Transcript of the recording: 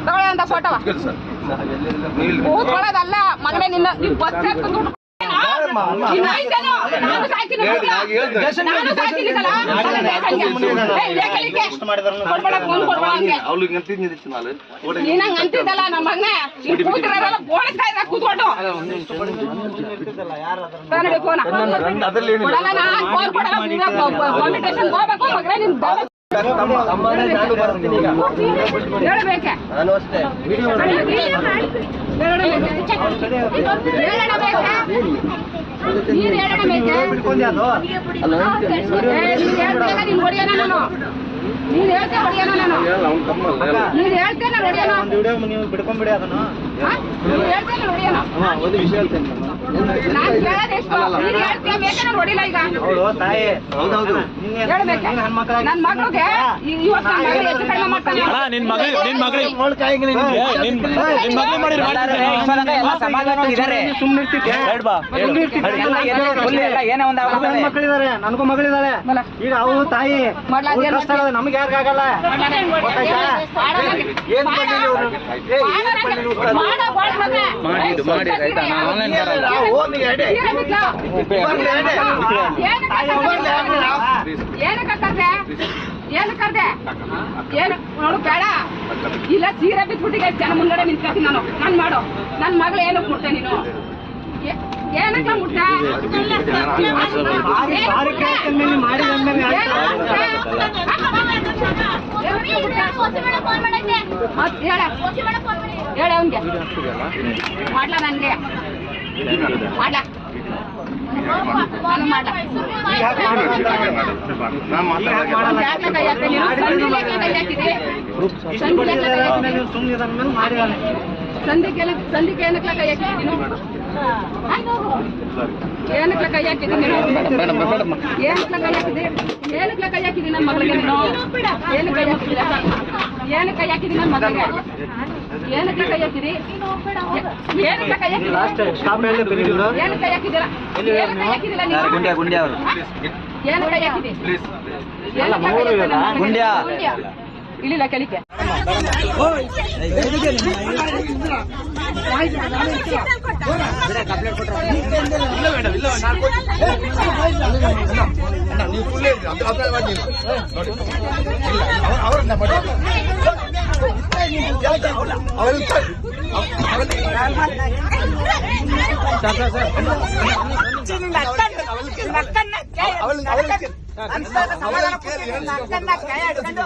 ತಗೊಳ್ಳಿ ಅಂತ ಕೂತ್ಕೊಳ್ಳೋದಲ್ಲ ಮಗನೇ ನಿನ್ನ ನೀನ್ ಬಸ್ ಅಂತಿದ್ದಲ್ಲ ನಮ್ಮ ಇದ್ದ ಕೂತ್ಕೊಂಡು. ಫೋನ ನೀವೇ ಹೋಗ್ಬೇಕು ಮಗನೇ ನಿನ್ ನಾನು ಅಷ್ಟೇ ನೀನ್. ಹೇಳ್ತೇನೆ ಹೊಡಿಯೋಣ. ನಾನು ನೀನ್ ಹೇಳ್ತೀಯ ಹೊಡಿಯೋಣ ನಾನು ನೀನ್ ಒಂದು ವಿಷಯ ಹೇಳ್ತೇನೆ ನಾನ್. ಮಗಳು ನಿನ್ ಮಗಳು ನಿನ್ ಮಗಳಿಗೆ ನಿನ್ ಮಗಳು ಮಾಡಿ ಮಕ್ಕಳಿದ್ದಾರೆ ನನಗೂ ಮಗಳಿದ್ದಾಳೆ. ಈಗ ತಾಯಿ ನಮ್ಗೆ ಯಾರಿಗಾಗಲ್ಲ ಮಾಡಿ ಮಾಡಿ ಆಯ್ತಾ ನಾನು ಆನ್ಲೈನ್ ಬರಲ್ಲ ಕರ್ದೆ ಏನು ಕರ್ದೆ ಏನು ನೋಡು ಬೇಡ ಇಲ್ಲ ಸೀರೆ ಬಿಟ್ಬಿಟ್ಟಿಗೆ ಜನ ಮುಂದಡೆ ನಿಂತ್ಕೊತೀನಿ ನಾನು ನಾನು ಮಾಡು ನನ್ ಮಗಳು ಏನಕ್ಕೆ ಮುಟ್ಟೆ ನೀನು ಏನಕ್ಕೆ ಮುಟ್ಟ ಮಾಡಿದ ಅವನ್ಗೆ ಮಾಡ್ಲಾ ನನ್ಗೆ ಮಾಡ್ಲಾ ನಾನು ಮಾಡ್ಲಾ ಯಾಕೆ ಕೈ ಹಾಕ್ತಿ ನೀನು? ಸಂಧಿಗೆ ಯಾಕೆ ಕೈ ಹಾಕಿದಿ? ಸಂಧಿಗೆ ಯಾಕೆ ಕೈ ಹಾಕಿದಿ? ನೀವು ಸುಮ್ಮನೆ ಅಂದ್ಮೇಲೆ ಮಾಡಿದಾನೆ ಸಂಧಿಗೆ ಏನಕ್ಕೆ ಸಂಧಿಗೆ ಏನಕ್ಕೆ ಕೈ ಹಾಕಿದಿ ನೀನು ಆ? ಏನಕ್ಕೆ ಕೈ ಹಾಕಿದಿ ನೀನು ಏನಕ್ಕೆ ಕೈ ಹಾಕಿದಿ ಏನಕ್ಕೆ ಕೈ ಹಾಕಿದಿ ನನ್ನ ಮಗಳಿಗೆ ನೀನು ಏನಕ್ಕೆ ಕೈ ಹಾಕಿದಿ ಏನಕ್ಕೆ ಕೈ ಹಾಕಿದಿ ನನ್ನ ಮಗಳಿಗೆ ಏನಕ್ಕೆ ಕೈ ಹಾಕಿದಿ ಏನಕ್ಕೆ ಕೈ ಹಾಕಿದಿ ಲಾಸ್ಟ್ ಸ್ಟಾಪ್ ಹೇಳಿ ಬಿಡು ಏನಕ್ಕೆ ಕೈ ಹಾಕಿದಿರ ಏನಕ್ಕೆ ಕೈ ಹಾಕಿದಿಲ್ಲ ನೀವು ಗುಂಡ್ಯಾ ಗುಂಡ್ಯಾ ಅವರು. ಏನಕ್ಕೆ ಸರ್ ಹಾಕಿದಿ ಅಲ್ಲ, ಮೂರು ಇರೋದಾ? ಗುಂಡ್ಯಾ. ಇಳಿಲ್ಲ ಕೆಳಿಕೆ ಸಮಾಧಾನ